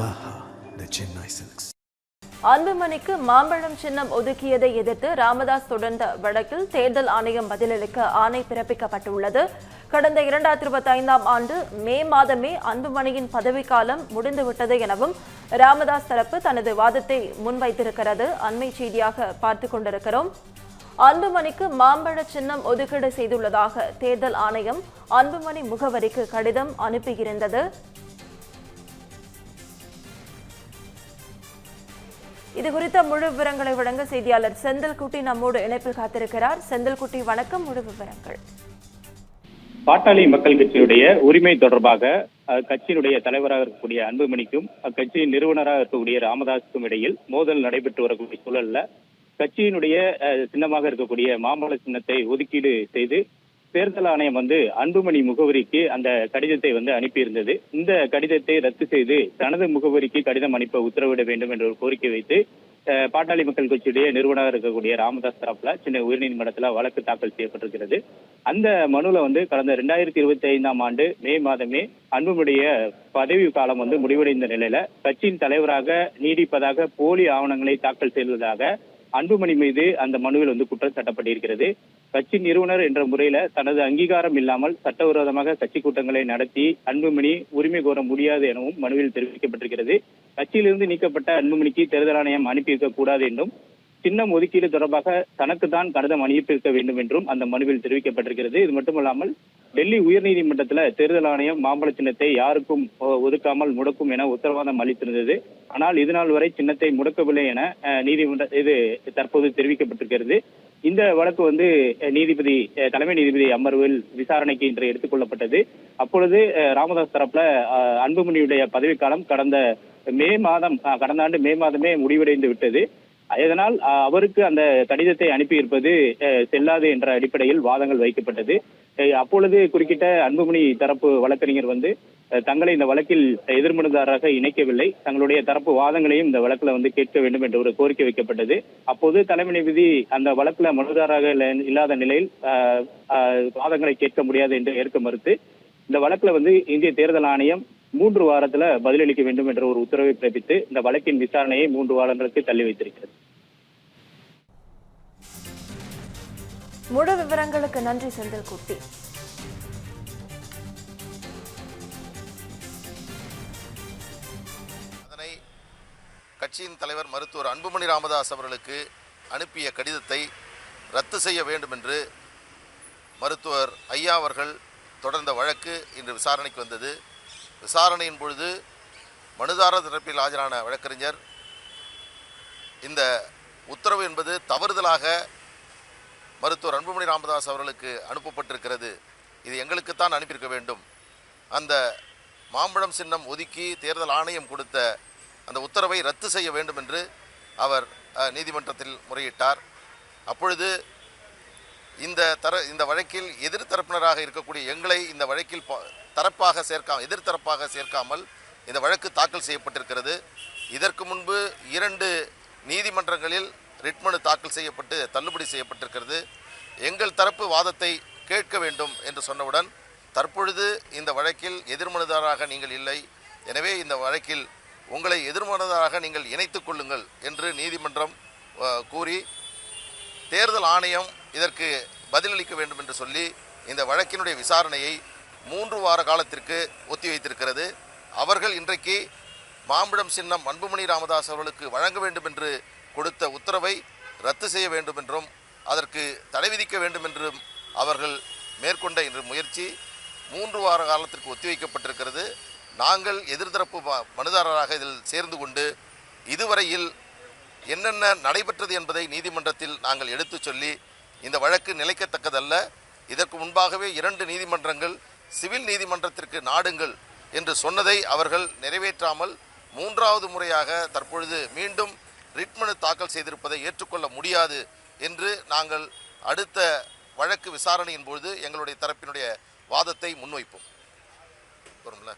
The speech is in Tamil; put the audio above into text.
Vivaha, the Chennai silks. அன்புமணிக்கு மாம்பழம் சின்னம் ஒதுக்கியதை எதிர்த்து ராமதாஸ் தொடர்ந்த வழக்கில் தேர்தல் ஆணையம் பதிலளிக்க ஆணை பிறப்பிக்கப்பட்டுள்ளது. கடந்த இரண்டாயிரத்தி இருபத்தி ஐந்தாம் ஆண்டு மே மாதமே அன்புமணியின் பதவிக்காலம் முடிந்துவிட்டது எனவும் ராமதாஸ் தரப்பு தனது வாதத்தை முன்வைத்திருக்கிறது அண்மை செய்தியாக பார்த்து கொண்டிருக்கிறோம். அன்புமணிக்கு மாம்பழ சின்னம் ஒதுக்கீடு செய்துள்ளதாக தேர்தல் ஆணையம் அன்புமணி முகவரிக்கு கடிதம் அனுப்பியிருந்தது. இது குறித்த முழு விவரங்களை வழங்க செய்தியாளர் செந்தில்குட்டி நம்மோடு இணைப்பில் காத்திருக்கிறார். செந்தில்குட்டி வணக்கம். முழு விவரங்கள். பாட்டாளி மக்கள் கட்சியுடைய உரிமை தொடர்பாக அஹ், கட்சியினுடைய தலைவராக இருக்கக்கூடிய அன்புமணிக்கும் அக்கட்சியின் நிறுவனராக இருக்கக்கூடிய ராமதாஸுக்கும் இடையில் மோதல் நடைபெற்று வரக்கூடிய சூழல்ல கட்சியினுடைய அஹ், சின்னமாக இருக்கக்கூடிய மாம்பழ சின்னத்தை ஒதுக்கீடு செய்து தேர்தல் ஆணையம் வந்து அன்புமணி முகவரிக்கு அந்த கடிதத்தை வந்து அனுப்பியிருந்தது. இந்த கடிதத்தை ரத்து செய்து தனது முகவரிக்கு கடிதம் அனுப்ப உத்தரவிட வேண்டும் என்ற ஒரு கோரிக்கை வைத்து பாட்டாளி மக்கள் கட்சியுடைய நிறுவனராக இருக்கக்கூடிய ராமதாஸ் தரப்புல சென்னை உயர்நீதிமன்றத்தில் வழக்கு தாக்கல் செய்யப்பட்டிருக்கிறது. அந்த மனுல வந்து கடந்த ரெண்டாயிரத்தி இருபத்தி ஐந்தாம் ஆண்டு மே மாதமே அன்புமுடைய பதவி காலம் வந்து முடிவடைந்த நிலையில கட்சியின் தலைவராக நீடிப்பதாக போலி ஆவணங்களை தாக்கல் செய்ததாக அன்புமணி மீது அந்த மனுவில் வந்து குற்றம் சாட்டப்பட்டிருக்கிறது. கட்சி நிறுவனர் என்ற முறையில தனது அங்கீகாரம் இல்லாமல் சட்டவிரோதமாக கட்சி கூட்டங்களை நடத்தி அன்புமணி உரிமை கோர முடியாது எனவும் மனுவில் தெரிவிக்கப்பட்டிருக்கிறது. கட்சியிலிருந்து நீக்கப்பட்ட அன்புமணிக்கு தேர்தல் ஆணையம் அனுப்பியிருக்க கூடாது என்றும் சின்னம் ஒதுக்கீடு தொடர்பாக தனக்கு தான் கடிதம் அனுப்பியிருக்க வேண்டும் என்றும் அந்த மனுவில் தெரிவிக்கப்பட்டிருக்கிறது. இது மட்டுமல்லாமல் டெல்லி உயர்நீதிமன்றத்துல தேர்தல் ஆணையம் மாம்பழ சின்னத்தை யாருக்கும் ஒ- ஒதுக்காமல் முடக்கும் என உத்தரவாதம் அளித்திருந்தது. ஆனால் இதுநாள் வரை சின்னத்தை முடக்கவில்லை என அஹ், நீதிமன்ற இது தற்போது தெரிவிக்கப்பட்டிருக்கிறது. இந்த வழக்கு வந்து அஹ், நீதிபதி அஹ், தலைமை நீதிபதி அமர்வில் விசாரணைக்கு இன்று எடுத்துக்கொள்ளப்பட்டது அப்பொழுது ராமதாஸ் தரப்புல அஹ், அன்புமணியுடைய பதவிக்காலம் கடந்த மே மாதம் கடந்த ஆண்டு மே மாதமே முடிவடைந்து விட்டது. அதனால் அவருக்கு அந்த கடிதத்தை அனுப்பியிருப்பது செல்லாது என்ற அடிப்படையில் வாதங்கள் வைக்கப்பட்டது. அப்பொழுது குறுக்கிட்ட அன்புமணி தரப்பு வழக்கறிஞர் வந்து தங்களை இந்த வழக்கில் எதிர்மனுதாரராக இணைக்கவில்லை. தங்களுடைய தரப்பு வாதங்களையும் இந்த வழக்குல வந்து கேட்க வேண்டும் என்ற ஒரு கோரிக்கை வைக்கப்பட்டது. அப்போது தலைமை நீதிபதி அந்த வழக்குல மனுதாரராக இல்லாத நிலையில் வாதங்களை கேட்க முடியாது என்று ஏற்க மறுத்து இந்த வழக்குல வந்து இந்திய தேர்தல் ஆணையம் மூன்று வாரத்துல பதிலளிக்க வேண்டும் என்ற ஒரு உத்தரவை பிறப்பித்து இந்த வழக்கின் விசாரணையை மூன்று வாரங்களுக்கு தள்ளி வைத்திருக்கிறது. முழு விவரங்களுக்கு நன்றி செந்தில்குட்டி அதனை கட்சியின் தலைவர் மருத்துவர் அன்புமணி ராமதாஸ் அவர்களுக்கு அனுப்பிய கடிதத்தை ரத்து செய்ய வேண்டும் என்று மருத்துவர் ஐயா அவர்கள் தொடர்ந்த வழக்கு இன்று விசாரணைக்கு வந்தது. விசாரணையின் பொழுது மனுதாரர் தரப்பில் ஆஜரான வழக்கறிஞர் இந்த உத்தரவு என்பது தவறுதலாக மருத்துவர் அன்புமணி ராமதாஸ் அவர்களுக்கு அனுப்பப்பட்டிருக்கிறது. இது எங்களுக்குத்தான் அனுப்பியிருக்க வேண்டும். அந்த மாம்பழம் சின்னம் ஒதுக்கி தேர்தல் ஆணையம் கொடுத்த அந்த உத்தரவை ரத்து செய்ய வேண்டும் என்று அவர் நீதிமன்றத்தில் முறையிட்டார். அப்பொழுது இந்த தர இந்த வழக்கில் எதிர்த்தரப்பினராக இருக்கக்கூடிய எங்களை இந்த வழக்கில் ப- தரப்பாக சேர்க்காம எதிர்த்தரப்பாக சேர்க்காமல் இந்த வழக்கு தாக்கல் செய்யப்பட்டிருக்கிறது. இதற்கு முன்பு இரண்டு நீதிமன்றங்களில் ரிட் மனு தாக்கல் செய்யப்பட்டு தள்ளுபடி செய்யப்பட்டிருக்கிறது. எங்கள் தரப்பு வாதத்தை கேட்க வேண்டும் என்று சொன்னவுடன் தற்பொழுது இந்த வழக்கில் எதிர்மனுதாராக நீங்கள் இல்லை. எனவே இந்த வழக்கில் உங்களை எதிர்மனதாராக நீங்கள் இணைத்துக் கொள்ளுங்கள் என்று நீதிமன்றம் கூறி தேர்தல் ஆணையம் இதற்கு பதிலளிக்க வேண்டும் என்று சொல்லி இந்த வழக்கினுடைய விசாரணையை மூன்று வார காலத்திற்கு ஒத்திவைத்திருக்கிறது. அவர்கள் இன்றைக்கு மாம்பழம் சின்னம் அன்புமணி ராமதாஸ் அவர்களுக்கு வழங்க வேண்டும் என்று கொடுத்த உத்தரவை ரத்து செய்ய வேண்டும் என்றும் அதற்கு தடை விதிக்க வேண்டும் என்றும் அவர்கள் மேற்கொண்ட இன்று முயற்சி மூன்று வார காலத்திற்கு ஒத்திவைக்கப்பட்டிருக்கிறது. நாங்கள் எதிர்தரப்பு மனுதாரராக இதில் சேர்ந்து கொண்டு இதுவரையில் என்னென்ன நடைபெற்றது என்பதை நீதிமன்றத்தில் நாங்கள் எடுத்துச் சொல்லி இந்த வழக்கு நிலைக்கத்தக்கதல்ல. இதற்கு முன்பாகவே இரண்டு நீதிமன்றங்கள் சிவில் நீதிமன்றத்திற்கு நாடுங்கள் என்று சொன்னதை அவர்கள் நிறைவேற்றாமல் மூன்றாவது முறையாக தற்பொழுது மீண்டும் ரிட்மனு தாக்கல் செய்திருப்பதை ஏற்றுக்கொள்ள முடியாது என்று நாங்கள் அடுத்த வழக்கு விசாரணையின் பொழுது எங்களுடைய தரப்பினுடைய வாதத்தை முன்வைப்போம். வரும்ல